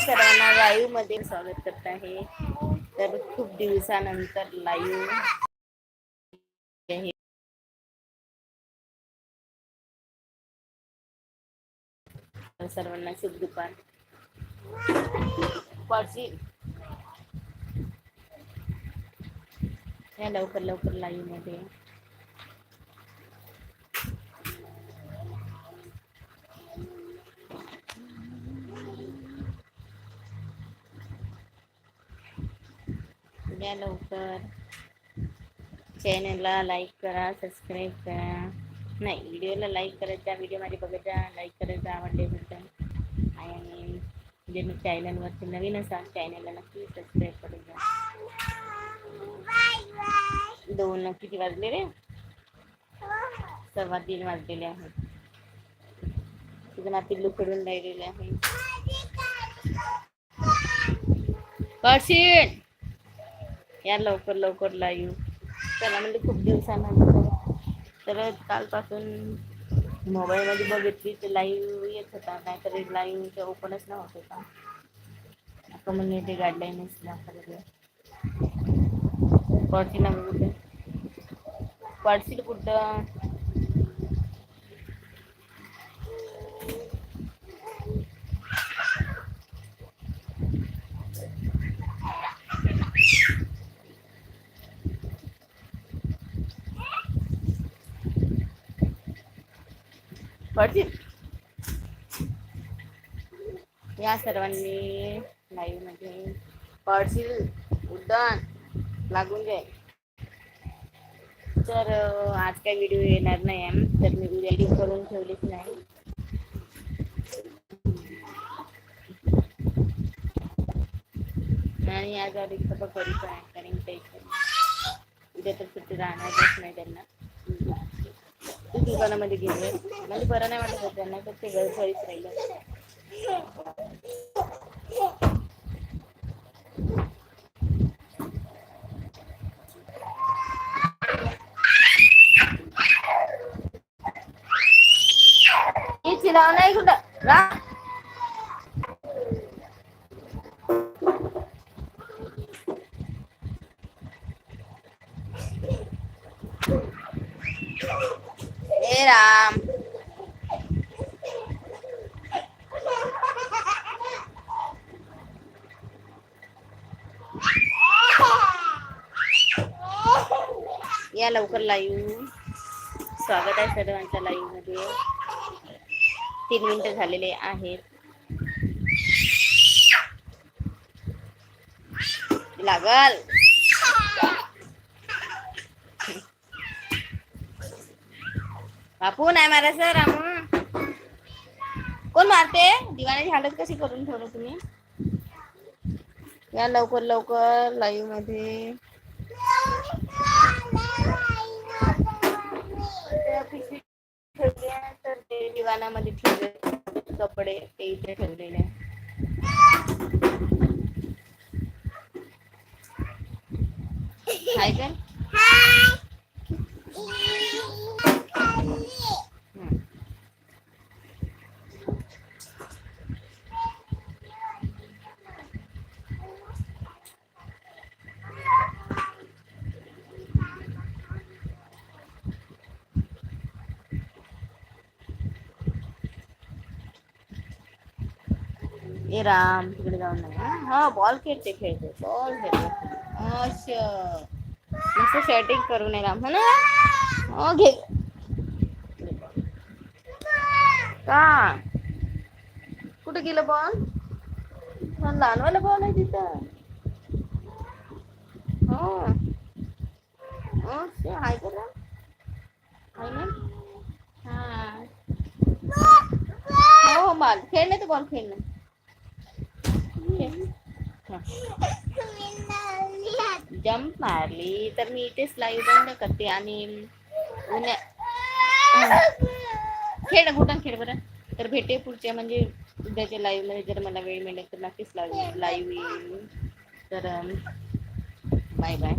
सर्वांना लाईव्हमध्ये स्वागत करत आहे. तर खूप दिवसानंतर लाईव्ह सर्वांना शुभ दुपार. या लवकर लवकर लाईव्हमध्ये. या लवकर. चॅनलला लाईक करा सबस्क्राईब करा. नाही व्हिडिओला लाईक करत जा व्हिडिओ माझे बघत जा लाईक करत जा आवडले तर आणि जे मी चॅनलवरती नवीन असाल चॅनलला नक्की सबस्क्राईब करत जा दोन किती वाजले रे? सव्वा तीन वाजलेले आहेत. तिथं ना पिल्लू कडून राहिलेले आहे. करशील या लवकर लवकर लाईव्ह त्याला म्हणजे खूप दिवसानंतर. तर कालपासून मोबाईलमध्ये बघितली तर लाईव्ह येत होता. नाहीतर लाईव्ह ओपनच नव्हत होता. कम्युनिटी गाईडलाईनच दाखवले पडशील ना कुठे. पडशील कुठं? पडशील या सर्वांनी लाईव्हमध्ये पडशील उड्डाण लागून जाईल. तर आज काही व्हिडिओ येणार नाही आहे तर मी उद्या करून ठेवलीच नाही. आणि आज अधिक सगळं करीत आहे कारण ते उद्या तर सुट्टी राहणारच नाही त्यांना. ते दुकानामध्ये गेले. म्हणजे बरं नाही वाटत होत त्यांना तर ते घर राहिलं. चिराव नाही कुठं राम या लवकर लाईव्ह. स्वागत आहे सर्वांच्या लाईव्हमध्ये तीन मिनिटं झालेले आहेत. लागल. बापू नाही मारायचं सर रामू. कोण मारते? दिवाण्याची हालत कशी करून ठेवलं तुम्ही? या लवकर लवकर लाईव्हमध्ये आहे, तर ते दिवाणामध्ये ठेवले कपडे ते इथे ठेवलेले. आहे. काय? ए राम तिकडे जाऊन नाही हा बॉल खेळते खेळते. बॉल खेळते. असं मस्त सेटिंग करून आहे राम हो ना? घे. का? कुठे गेलं बॉल लहानवाला बॉल आहे तिथं. हो. हो शे, हाय ना? हा. हो हो बॉल खेळले बॉल खेळ जम्प मारली. तर मी इथेच लाईव्ह बंद करते आणि उन्हा खेळ ना कुठं खेळ बरं. तर भेटे पुढच्या म्हणजे उद्याच्या लाईव्हमध्ये जर मला वेळ मिळेल तर नक्कीच लाईव्ह लाईव्ह येईल. तर बाय बाय